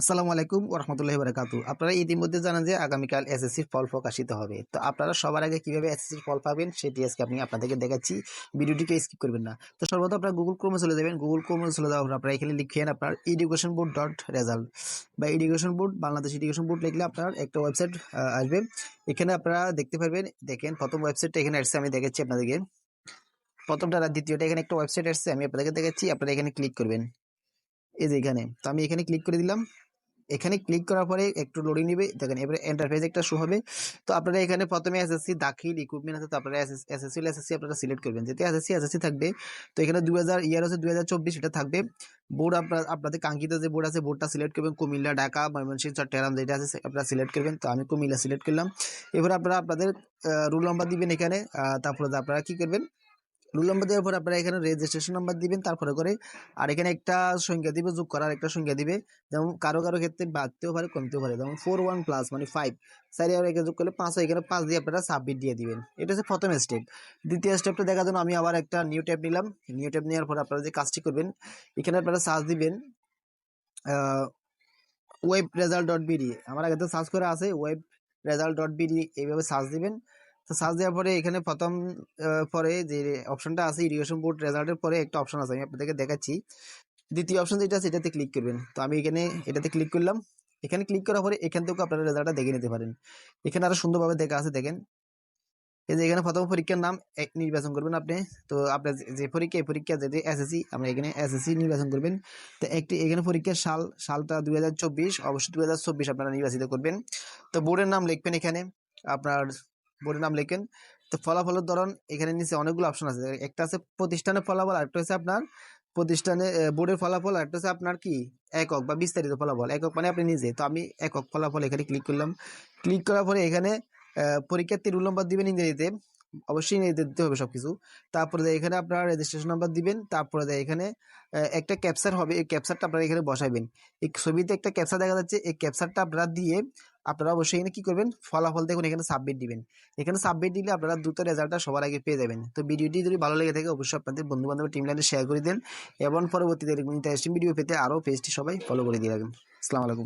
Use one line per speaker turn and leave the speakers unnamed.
আসসালামু আলাইকুম ওরহমতুল্লাহি বারাকাতু আপনারা ইতিমধ্যে জানেন যে আগামীকাল এসএসসির ফল প্রকাশিত হবে। তো আপনারা সবার আগে কীভাবে এসএসসির ফল পাবেন সেটি আজকে আমি আপনাদেরকে দেখাচ্ছি। ভিডিওটিকে স্কিপ করবেন না। তো সর্বপ্রথম আপনারা গুগল ক্রোমে চলে যাবেন। গুগল ক্রোমে চলে যাওয়ার পর আপনারা এখানে লিখেন আপনার এডুকেশন বোর্ড ডট রেজাল্ট বা education board Bangladesh education board লিখলে আপনার একটা ওয়েবসাইট আসবে। এখানে আপনারা দেখতে পারবেন, দেখেন প্রথম ওয়েবসাইটটা এখানে আসছে, আমি দেখাচ্ছি আপনাদেরকে। প্রথমটা আর দ্বিতীয়টা এখানে একটা ওয়েবসাইট আসছে, আমি আপনাদেরকে দেখাচ্ছি, আপনারা এখানে ক্লিক করবেন। এই যে এখানে। তো আমি এখানে ক্লিক করে দিলাম। এখানে ক্লিক করার পরে একটু লোডিং নেবে। দেখেন, এবারে এন্টারফেস একটা শো হবে। তো আপনারা এখানে প্রথমে এসএসসি দাখিল ইকুইপমেন্ট আছে, তো আপনারা এসএসসি এসএসসি আপনারা সিলেক্ট করবেন। যেহেতু এসএসসি এসএসসি থাকবে, তো এখানে দুই হাজার ইয়ার আছে দুই হাজার চব্বিশ, এটা থাকবে। বোর্ড আপনার, আপনাদের কাঙ্ক্ষিত যে বোর্ড আছে বোর্ডটা সিলেক্ট করবেন। কুমিল্লা, ঢাকা, ময়মনসিংহ, চট্টগ্রাম, যেটা আছে আপনারা সিলেক্ট করবেন। তো আমি কুমিল্লা সিলেক্ট করলাম। এবার আপনারা, আপনাদের রুল নাম্বার দিবেন এখানে। তারপরে আপনারা কি করবেন? রুল নাম্বার দেওয়ার পর আপনারা এখানে রেজিস্ট্রেশন নাম্বার দিবেন, তারপরে করে আর এখানে একটা সংখ্যা দিবে, যোগ করার একটা সংখ্যা দিবে। যেমন কারও কারও ক্ষেত্রে বাড়তেও পারে, কমতেও পারে। যেমন ফোর ওয়ান প্লাস মানে ফাইভ চারি আর একে যোগ করলে পাঁচ এখানে পাঁচ দিয়ে আপনারা সাবমিট দিয়ে দিবেন। এটা হচ্ছে প্রথম স্টেপ দ্বিতীয় স্টেপটা দেখার জন্য আমি আবার একটা নিউ ট্যাব নিলাম। নিউ ট্যাব নেওয়ার পর আপনারা যে কাজটি করবেন, এখানে আপনারা সার্চ দিবেন ওয়েব রেজাল্ট ডট বিডি আমার আগে তো সার্চ করা আছে ওয়েব রেজাল্ট ডট বিডি এইভাবে সার্চ দিবেন। তো সার্চ দেওয়ার পরে এখানে প্রথম পরে যে অপশনটা আছে ইরিগেশন বোর্ড রেজাল্টের পরে একটা অপশন আছে, আমি আপনাদেরকে দেখাচ্ছি। দ্বিতীয় অপশন যেটা আছে, এটাতে ক্লিক করবেন। তো আমি এখানে, এটাতে ক্লিক করলাম। এখানে ক্লিক করার পরে এখান থেকেও আপনারা রেজাল্টটা দেখে নিতে পারেন। এখানে আরও সুন্দরভাবে দেখা আছে, দেখেন। এই যে এখানে প্রথম পরীক্ষার নাম এক নির্বাচন করবেন আপনি। তো আপনার যে- পরীক্ষা, এই পরীক্ষা যেটি এসএসসি আমরা এখানে এসএসসি নির্বাচন করবেন। তো একটি, এখানে পরীক্ষার সাল, সালটা দুই হাজার চব্বিশ, অবশ্যই দুই হাজার চব্বিশ আপনারা নির্বাচিত করবেন। তো বোর্ডের নাম লিখবেন এখানে। আপনার বোর্ডের নাম লেখেন। তো ফলাফলের ধরন এখানে নিচে অনেকগুলো অপশন আছে। একটা আছে প্রতিষ্ঠানের ফলাফল আরেকটা হচ্ছে আপনার প্রতিষ্ঠানে বোর্ডের ফলাফল আরেকটা হচ্ছে আপনার কি? একক বা বিস্তারিত ফলাফল। একক মানে আপনি নিজে। তো আমি একক ফলাফল এখানে ক্লিক করলাম। ক্লিক করার পরে এখানে আহ, পরীক্ষার্থী রুল নম্বর দিবেন ইংরেজিতে। অবশ্যই দিতে হবে সবকিছু। তারপরে দিয়ে এখানে আপনার রেজিস্ট্রেশন নাম্বার দিবেন, তারপরে এখানে একটা ক্যাপচার হবে, এই ক্যাপচারটা আপনারা এখানে বসাবেন। এই ছবিতে একটা ক্যাপচার দেখা যাচ্ছে, এই ক্যাপচারটা আপনারা দিয়ে আপনারা অবশ্যই এখানে কি করবেন, ফলাফল দেখুন, এখানে সাবমিট দিবেন। এখানে সাবমিট দিলে আপনারা দ্রুত রেজাল্টটা সবার আগে পেয়ে যাবেন। তো ভিডিওটি যদি ভালো লেগে থাকে, অবশ্যই আপনাদের বন্ধু বান্ধব টিম লাইনে শেয়ার করে দেন, এবং পরবর্তীতে ইন্টারেস্টিং ভিডিও পেতে আরও পেজটি সবাই ফলো করে দিয়ে রাখবেন। আসসালামু আলাইকুম।